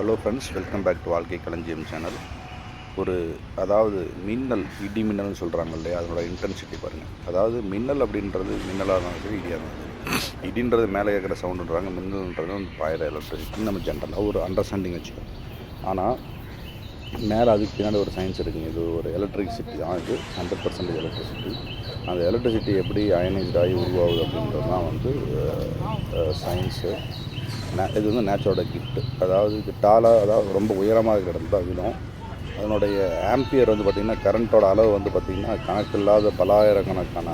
Hello friends welcome back to Vazhkai Kalanjiyam channel ஒரு அதாவது மின்னல் இடி மின்னல்னு சொல்கிறாங்க இல்லையா? அதனோட இன்டென்சிட்டி பாருங்கள் அதாவது மின்னல் அப்படின்றது மின்னலாக இருந்தாலும் சரி இடியாக இருந்தாலும் இடின்றது மேலே கேட்குற சவுண்டுன்றாங்க மின்னல்ன்றது வந்து பாயிர எலக்ட்ரிசிட்டி நம்ம ஜென்ரலாக ஒரு அண்டர்ஸ்டாண்டிங் வச்சுக்கோம் ஆனால் மேலே அதுக்கு பின்னாடி ஒரு சயின்ஸ் இருக்குங்க. இது ஒரு எலக்ட்ரிசிட்டி தான் இது. ஹண்ட்ரட் பர்சன்டேஜ் எலக்ட்ரிசிட்டி அந்த எலக்ட்ரிசிட்டி எப்படி அயனைஸ்ட் ஆகி உருவாகுது அப்படின்றது தான் வந்து சயின்ஸு இது வந்து நேச்சரோட கிஃப்ட்டு அதாவது இது டாலாக அதாவது ரொம்ப உயரமாக இருக்கிற இடத்துல தான் அதனுடைய ஆம்பியர் வந்து பார்த்திங்கன்னா கரண்ட்டோட அளவு வந்து பார்த்திங்கன்னா கணக்கில்லாத பலாயிரக்கணக்கான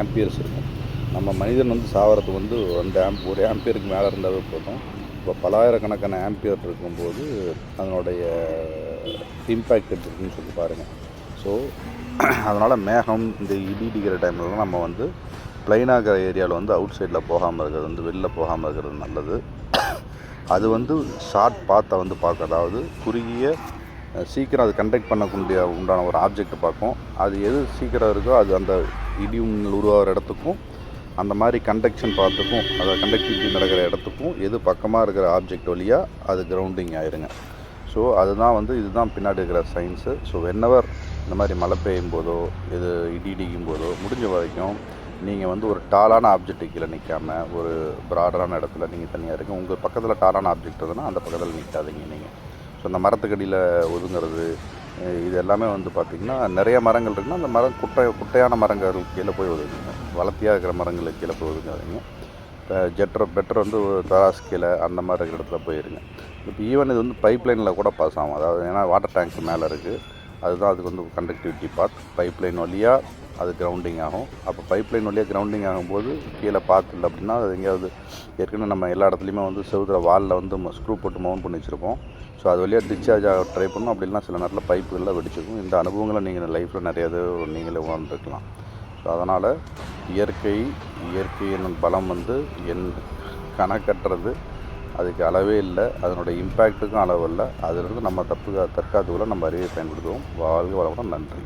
ஆம்பியர்ஸ் இருக்கும். நம்ம மனிதன் வந்து சாவறதுக்கு வந்து அந்த ஆம்ப் ஒரு ஆம்பியருக்கு மேலே இருந்தாவே போதும். இப்போ பலாயிரக்கணக்கான ஆம்பியர் இருக்கும்போது அதனுடைய இம்பேக்ட் இருக்குன்னு சொல்லி பாருங்கள் ஸோ அதனால் மேகம் இந்த இடி இடிக்கிற டைம்லலாம் நம்ம வந்து ப்ளைனாக இருக்கிற ஏரியாவில் வந்து அவுட் சைடில் போகாமல் இருக்கிறது வந்து வெளில போகாமல் இருக்கிறது நல்லது. அது வந்து ஷார்ட் பாத்தை வந்து பார்க்க அதாவது குறுகிய சீக்கிரம் அது கண்டக்ட் பண்ணக்கூடிய உண்டான ஒரு ஆப்ஜெக்ட் பார்க்கும். அது எது சீக்கிரம் இருக்கோ அது அந்த இடி உருவாகிற இடத்துக்கும் அந்த மாதிரி கண்டக்ஷன் பார்த்துக்கும் அதை கண்டக்டிவிட்டி நடக்கிற இடத்துக்கும் எது பக்கமாக இருக்கிற ஆப்ஜெக்ட் வழியாக அது கிரவுண்டிங் ஆயிருங்க. ஸோ அதுதான் வந்து இதுதான் பின்னாடி இருக்கிற சயின்ஸு ஸோ வென்னவர் இந்த மாதிரி மழை பெய்யும் போதோ இது இடி இடிக்கும் போதோ முடிஞ்ச வரைக்கும் நீங்கள் வந்து ஒரு டாலான ஆப்ஜெக்ட் கீழே நிற்காம ஒரு ப்ராடரான இடத்துல நீங்கள் தனியாக இருங்க. உங்கள் பக்கத்தில் டாலான ஆப்ஜெக்ட் இருந்ததுன்னா அந்த பக்கத்தில் நிற்காதீங்க நீங்கள் ஸோ அந்த மரத்துக்கடியில் ஒதுங்கிறது இது எல்லாமே வந்து பார்த்திங்கன்னா நிறைய மரங்கள் இருக்குன்னா அந்த மரம் குட்டை குட்டையான மரங்கள் கீழே போய் ஒதுங்குங்க. வளர்த்தியாக இருக்கிற மரங்களுக்கு கீழே போய் ஒதுங்காதீங்க. இப்போ ஜெட்ரு பெட்டர் வந்து ஒரு தராஸ் கீழே அந்த மாதிரி இருக்கிற இடத்துல போயிருங்க இப்போ ஈவன் இது வந்து பைப் லைனில் கூட பாஸ் ஆகும். அதாவது ஏன்னா வாட்டர் டேங்க் மேலே இருக்குது அதுதான் அதுக்கு வந்து கண்டக்டிவிட்டி பார்ட் பைப் லைன் வழியாக அது கிரவுண்டிங் ஆகும். அப்போ பைப் லைன் வழியாக கிரவுண்டிங் ஆகும்போது கீழே பார்த்துல அப்படின்னா அது எங்கேயாவது ஏற்கனவே நம்ம எல்லா இடத்துலையுமே வந்து செவுத்துற வாலில் வந்து ஸ்க்ரூ போட்டு மவுண்ட் பண்ணி வச்சுருப்போம் ஸோ அது வழியாக டிஸ்சார்ஜ் ஆக ட்ரை பண்ணணும் அப்படின்னா சில நேரத்தில் பைப்புகளில் வெடிச்சிருக்கும். இந்த அனுபவங்களை நீங்கள் லைஃப்பில் நிறைய இது நீங்களே உணர்ந்துருக்கலாம். ஸோ அதனால் இயற்கை இயற்கையின் பலம் வந்து என் கணக்கட்டுறது அதுக்கு அளவே இல்லை. அதனுடைய இம்பேக்ட்டுக்கும் அளவு இல்லை. அதிலிருந்து நம்ம தப்பு தற்காத்துக்குள்ள நம்ம அறிவை பயன்படுத்துவோம். வாழ்க வளமுடன். நன்றி.